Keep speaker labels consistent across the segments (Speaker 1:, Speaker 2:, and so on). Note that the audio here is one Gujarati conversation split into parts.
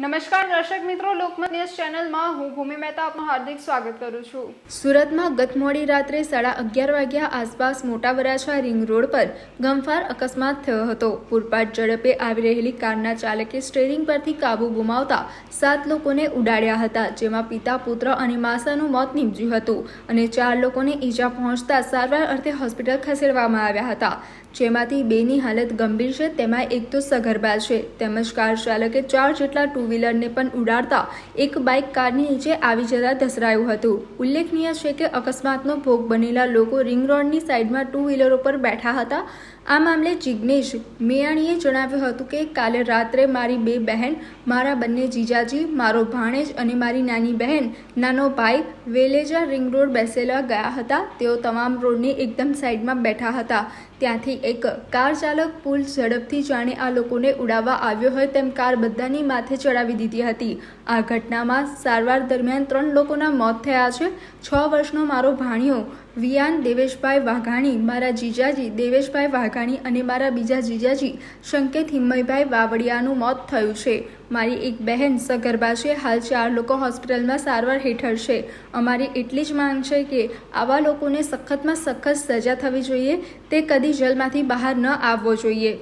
Speaker 1: નમસ્કાર દર્શક મિત્રો, લોકમત ન્યૂઝ ચેનલમાં હું ભૂમિ મહેતા આપનું હાર્દિક સ્વાગત કરું છું.
Speaker 2: સુરતમાં ગત મોડી રાત્રે સાડા અગિયાર વાગ્યા આસપાસ મોટા વરાછા રિંગ રોડ પર ગમફાર અકસ્માત થયો હતો. પૂરપાટ ઝડપે આવી રહેલી કારના ચાલકે સ્ટેરિંગ પરથી કાબુ ગુમાવતા સાત લોકોને ઉડાડ્યા હતા, જેમાં પિતા, પુત્ર અને માસાનું મોત નીપજ્યું હતું અને ચાર લોકોને ઈજા પહોંચતા સારવાર અર્થે હોસ્પિટલ ખસેડવામાં આવ્યા હતા. જેમાંથી બેની હાલત ગંભીર છે, તેમાં એક તો સગર્ભા છે, તેમજ કાર ચાલકે ચાર જેટલા ટુ વ્હીલરને પણ ઉડાડતા એક બાઇક કારની નીચે આવી જતા ધસરાયું હતું. ઉલ્લેખનીય છે કે અકસ્માતનો ભોગ બનેલા લોકો રિંગ રોડની સાઈડમાં ટુ વ્હીલરો પર બેઠા હતા. આ મામલે જિજ્ઞેશ મેયાણીએ જણાવ્યું હતું કે, કાલે રાત્રે મારી બે બહેન, મારા બંને જીજાજી, મારો ભાણેજ અને મારી નાની બહેન, નાનો ભાઈ, વેલેજા રિંગ રોડ બેસેલા ગયા હતા. તેઓ તમામ રોડની એકદમ સાઈડમાં બેઠા હતા. ત્યાંથી એક કાર ચાલક પુલ ઝડપથી જાણે આ લોકોને ઉડાવવા આવ્યો હોય તેમ કાર બધાની માથે ચડાવી દીધી હતી. આ ઘટનામાં સારવાર દરમિયાન ત્રણ લોકોના મોત થયા છે. છ વર્ષનો મારો ભાણિયો વિયાન દેવેશભાઈ વાઘાણી મારા જીજાજી દેવેશભાઈ વાઘાણી અને મારા બીજા જીજાજી સંકેત હિમ્મયભાઈ વાવડિયાનું મોત થયું છે. મારી એક બહેન સગર્ભા છે. હાલ ચાર લોકો હોસ્પિટલમાં સારવાર હેઠળ છે. અમારી એટલી જ માંગ છે કે આવા લોકોને સખતમાં સખત સજા થવી જોઈએ. તે કદી જેલમાંથી બહાર ન આવવો જોઈએ.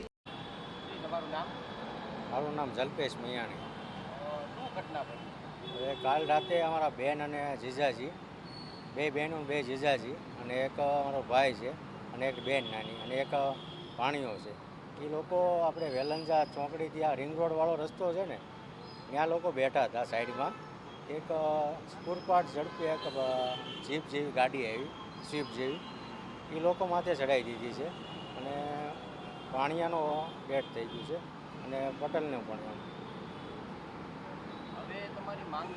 Speaker 3: મારું નામ જલ્પેશ મૈયાણી.
Speaker 4: શું ઘટના બની?
Speaker 3: હવે કાલ રાતે અમારા બહેન અને જીજાજી બે બહેનો બે જીજાજી અને એક અમારો ભાઈ છે અને એક બેન નાની અને એક ભાણીઓ છે. એ લોકો આપણે વેલંજા ચોકડીથી આ રિંગ રોડવાળો રસ્તો છે ને ત્યાં લોકો બેઠા હતા સાઈડમાં. એક સ્કૂરપાટ ઝડપી એક જીપ જેવી ગાડી આવી સ્વીપ જેવી. એ લોકો માથે ચડાવી દીધી છે અને ભાણિયાનો ડેથ થઈ ગયું છે અને પટેલને પણ એમ.
Speaker 4: હવે તમારી માંગ?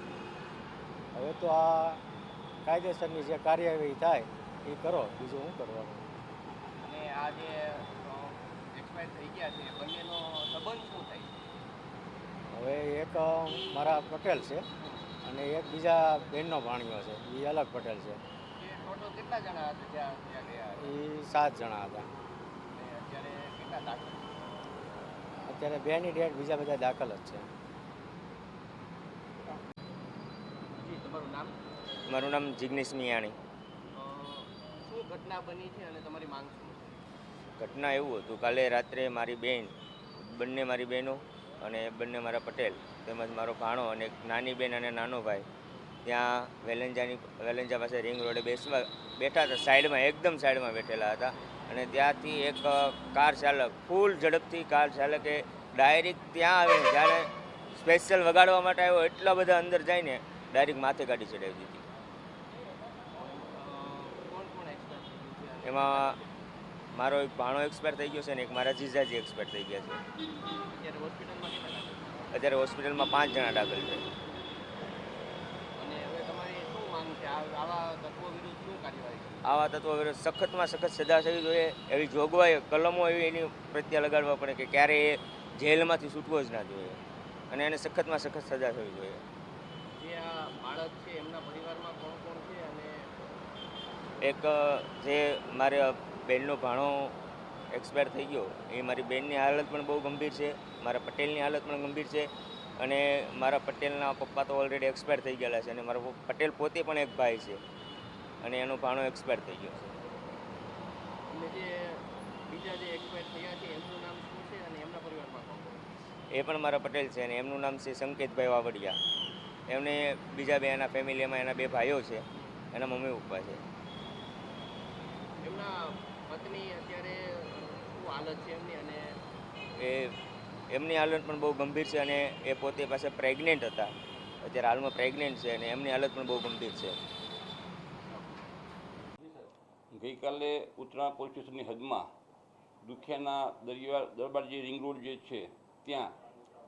Speaker 3: હવે તો આ કાયદેસરની જે કાર્યવાહી થાય એ કરો બીજું શું કરવાનું
Speaker 4: અને આ જે એક્સપાયર થઈ ગયા છે બંનેનો સંબંધ શું થાય?
Speaker 3: હવે એક મારા પટેલ છે અને એક બીજા બેનનો ભાણિયો છે એ અલગ પટેલ છે.
Speaker 4: એ કેટલા જણા હતા જ્યાં ત્યાં ગયા
Speaker 3: એ સાત જણા હતા.
Speaker 4: અત્યારે
Speaker 3: બેની ડેટ બીજા બધા દાખલ જ છે.
Speaker 4: તમારું નામ?
Speaker 5: મારું નામ જિગ્નેશ મિયાણી.
Speaker 4: શું ઘટના બની છે અને તમારી માંગ શું
Speaker 5: ઘટના એવું હતું કાલે રાત્રે મારી બેન બંને મારી બહેનો અને બંને મારા પટેલ તેમજ મારો ભાણો અને એક નાની બેન અને નાનો ભાઈ ત્યાં વેલેન્જાની વેલેન્જા પાસે રિંગ રોડે બેસવા બેઠા હતા સાઈડમાં એકદમ સાઈડમાં બેઠેલા હતા. અને ત્યાંથી એક કાર ચાલક ફૂલ ઝડપથી કાર ચાલકે ડાયરેક્ટ ત્યાં આવે જ્યારે સ્પેશિયલ વગાડવા માટે આવ્યો એટલા બધા અંદર જઈને ડાયરેક્ટ માથે ગાડી ચડાવી દીધી
Speaker 4: અ, કોણ કોણ એક્સપાયર થઈ ગયું છે અને
Speaker 5: એમાં મારો એક ભાણો એક્સપાયર થઈ ગયો છે ને એક મારા જીજાજી એક્સપાયર થઈ ગયા છે.
Speaker 4: અત્યારે હોસ્પિટલમાં
Speaker 5: પાંચ જણા દાખલ છે.
Speaker 4: આવા તત્વો વિરુદ્ધ
Speaker 5: સખતમાં સખત સજા થવી જોઈએ. એવી જોગવાઈ કલમો એવી એની પ્રત્યે લગાડવા પડે કે ક્યારે એ જેલમાંથી છૂટવો જ ના જોઈએ. અને એને સખતમાં સખત સજા થવી જોઈએ.
Speaker 4: જે આ બાળક છે એમના પરિવારમાં કોણ કોણ છે?
Speaker 5: એક જે મારે બેનનો ભાણો એક્સપાયર થઈ ગયો એ મારી બેનની હાલત પણ બહુ ગંભીર છે મારા પટેલની હાલત પણ ગંભીર છે અને મારા પટેલના પપ્પા તો ઓલરેડી એક્સપાયર થઈ ગયેલા છે અને મારો પટેલ પોતે પણ એક ભાઈ છે અને એનો ભાણો એક્સપાયર થઈ ગયો છે? એ પણ મારા પટેલ છે અને એમનું નામ છે સંકેતભાઈ વાવડિયા. એમને બીજા બે એના ફેમિલીમાં એના બે ભાઈઓ છે એના મમ્મી પપ્પા છે.
Speaker 4: એમના પત્ની અત્યારે શું હાલત છે એમની અને
Speaker 5: એ એમની હાલત પણ બહુ ગંભીર છે અને એ પોતે પાસે પ્રેગ્નેન્ટ હતા. અત્યારે હાલમાં પ્રેગ્નેન્ટ છે અને એમની હાલત પણ બહુ ગંભીર છે.
Speaker 6: ગઈકાલે ઉત્તરાયણ પોલીસ સ્ટેશનની હદમાં દુખિયાના દરિયા દરબાર જે રિંગ રોડ જે છે ત્યાં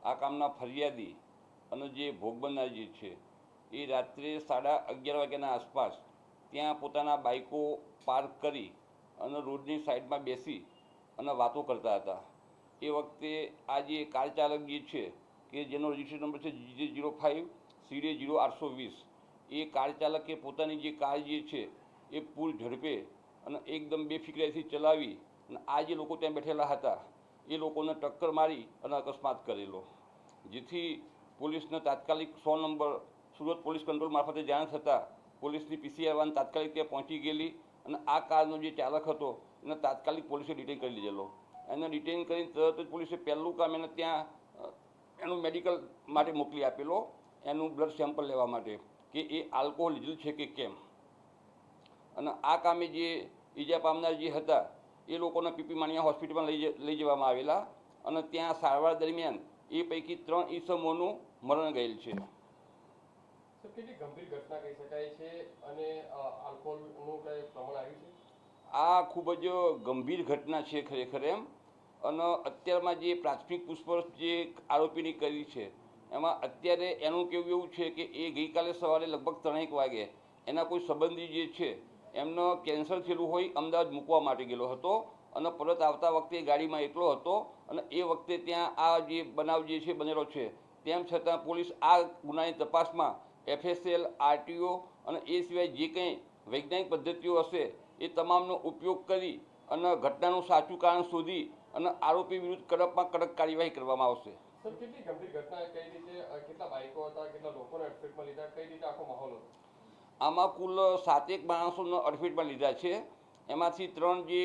Speaker 6: આ કામના ફરિયાદી અને જે ભોગ બનનાર જે છે એ રાત્રે સાડા અગિયાર વાગ્યાના આસપાસ ત્યાં પોતાના બાઇકો પાર્ક કરી અને રોડની સાઈડમાં બેસી અને વાતો કરતા હતા. એ વખતે આ જે કાર ચાલક જે છે, કે જેનો રજિસ્ટ્રેશન નંબર છે જે જીરો ફાઇવ સીડે જીરો આઠસો વીસ, એ કાર ચાલકે પોતાની જે કાર જે છે, એ પૂર ઝડપે અને એકદમ બેફિકરાઈથી ચલાવી અને આ જે લોકો ત્યાં બેઠેલા હતા, એ લોકોને ટક્કર મારી અને અકસ્માત કરેલો. જેથી પોલીસને તાત્કાલિક સો નંબર, સુરત પોલીસ કંટ્રોલ મારફતે જાણ થતાં પોલીસની પીસીઆર વાન તાત્કાલિક ત્યાં પહોંચી ગયેલી અને આ કારનો જે ચાલક હતો, એને તાત્કાલિક પોલીસે ડિટેન કરી લીધેલો. એને ડિટેન કરીને તરત જ પોલીસે પહેલું કામ એને ત્યાં એનું મેડિકલ માટે મોકલી આપેલો. એનું બ્લડ સેમ્પલ લેવા માટે કે એ આલ્કોહોલ લીધેલું છે કે કેમ. અને આ કામે જે ઈજા પામનાર જે હતા, એ લોકોને પીપી માણિયા હોસ્પિટલમાં લઈ લઈ જવામાં આવેલા. અને ત્યાં સારવાર દરમિયાન એ પૈકી ત્રણ ઈસમોનું મરણ ગયેલ છે. આ ખૂબ જ ગંભીર ઘટના છે ખરેખર એમ. અને અત્યારમાં જે પ્રાથમિક પૂછપરછ જે આરોપીની કરી છે, એમાં અત્યારે એનું કેવું એવું છે કે એ ગઈકાલે સવારે લગભગ ત્રણેક વાગે એના કોઈ સંબંધી જે છે, એમનો કેન્સર થયેલું હોય અમદાવાદ મૂકવા માટે ગયેલો હતો અને પરત આવતા વખતે ગાડીમાં એકલો હતો અને એ વખતે ત્યાં આ જે બનાવ જે છે બનેલો છે, તેમ છતાં પોલીસ આ ગુનાની તપાસમાં એફએસએલ આરટીઓ અને એ સિવાય જે કંઈ વૈજ્ઞાનિક પદ્ધતિઓ હશે એ તમામનો ઉપયોગ કરી અને ઘટનાનું સાચું કારણ શોધી અને આરોપી વિરુદ્ધ કડકમાં કડક કાર્યવાહી કરવામાં આવશે. આમાં કુલ સાતેક માણસોને અડફેટમાં લીધા છે. એમાંથી ત્રણ જે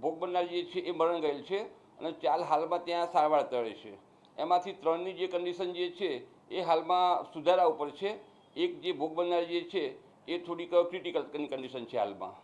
Speaker 6: ભોગ બનનાર જે છે એ મરણ ગયેલ છે અને ચાર હાલમાં ત્યાં સારવાર તળે છે. એમાંથી ત્રણની જે કન્ડિશન જે છે એ હાલમાં સુધારા ઉપર છે. એક જે ભોગ બનનાર જે છે, એ થોડીક ક્રિટિકલ કન્ડિશન છે હાલમાં.